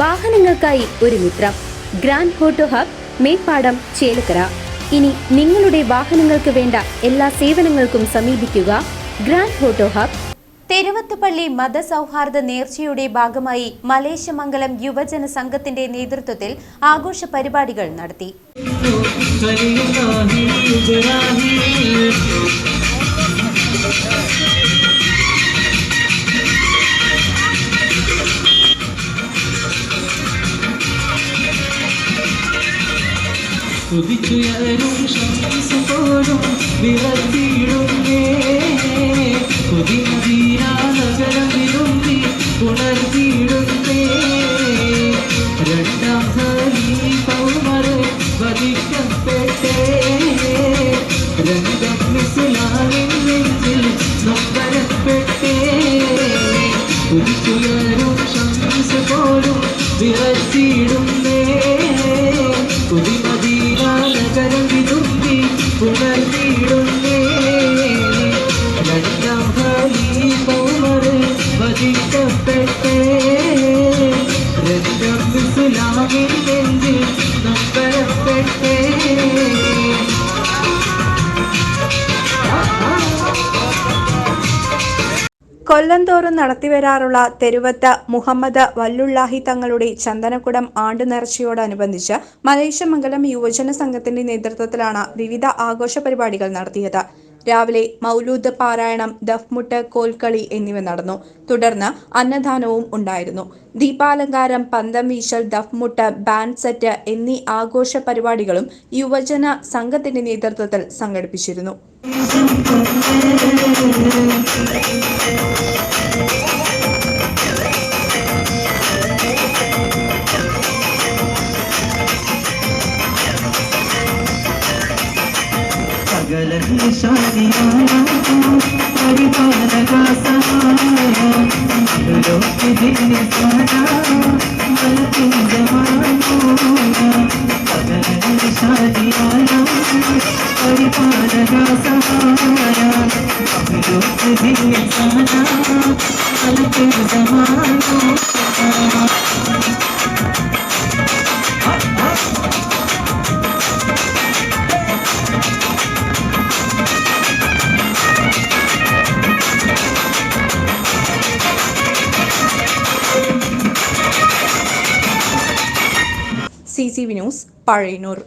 വാഹനങ്ങൾക്കായി ഒരു മിത്രം. Grand auto hub Meppadam Chelakkara. ഇനി നിങ്ങളുടെ വാഹനങ്ങൾക്ക് വേണ്ട എല്ലാ സേവനങ്ങൾക്കും സമീപിക്കുക ഗ്രാൻഡ് ഹോട്ടോ ഹബ്. തിരുവത്തുപള്ളി മതസൗഹാർദ്ദ നേർച്ചയുടെ ഭാഗമായി മലേശമംഗലം യുവജന സംഘത്തിന്റെ നേതൃത്വത്തിൽ ആഘോഷ പരിപാടികൾ നടത്തി കുതിച്ചുയരും ശംസ് പോലും വിറത്തിയിടുന്നേ കുതിമദീന നഗരം വിരുമ്പി ഉണർത്തിയിടുന്നേ രണ്ടാം വധിക്കപ്പെട്ടേ രംഗം മിസ്ലാമിൻ നെഞ്ചിൽ കുതിച്ചുയരും ശംസ് പോലും നഗരം Pune കൊല്ലംതോറും നടത്തിവരാറുള്ള തെരുവത്ത് മുഹമ്മദ് വല്ലുള്ളാഹി തങ്ങളുടെ ചന്ദനക്കുടം ആണ്ടു നേർച്ചയോടനുബന്ധിച്ച് മലേഷ്യമംഗലം യുവജന സംഘത്തിന്റെ നേതൃത്വത്തിലാണ് വിവിധ ആഘോഷ പരിപാടികൾ നടത്തിയത്. രാവിലെ മൗലൂദ് പാരായണം ദഫ്മുട്ട് കോൽക്കളി എന്നിവ നടന്നു. തുടർന്ന് അന്നദാനവും ഉണ്ടായിരുന്നു. ദീപാലങ്കാരം പന്തം വീശൽ ദഫ്മുട്ട് ബാൻഡ് സെറ്റ് എന്നീ ആഘോഷ പരിപാടികളും യുവജന സംഘത്തിന്റെ നേതൃത്വത്തിൽ സംഘടിപ്പിച്ചിരുന്നു. गलत निशानियाँ परिवार का सहारा लोग दिल ने सारा गलत जमाना गलत निशानियाँ परिवार का सहारा लोग के दिल ने सारा गलत जमाना C C V news Pazhayannur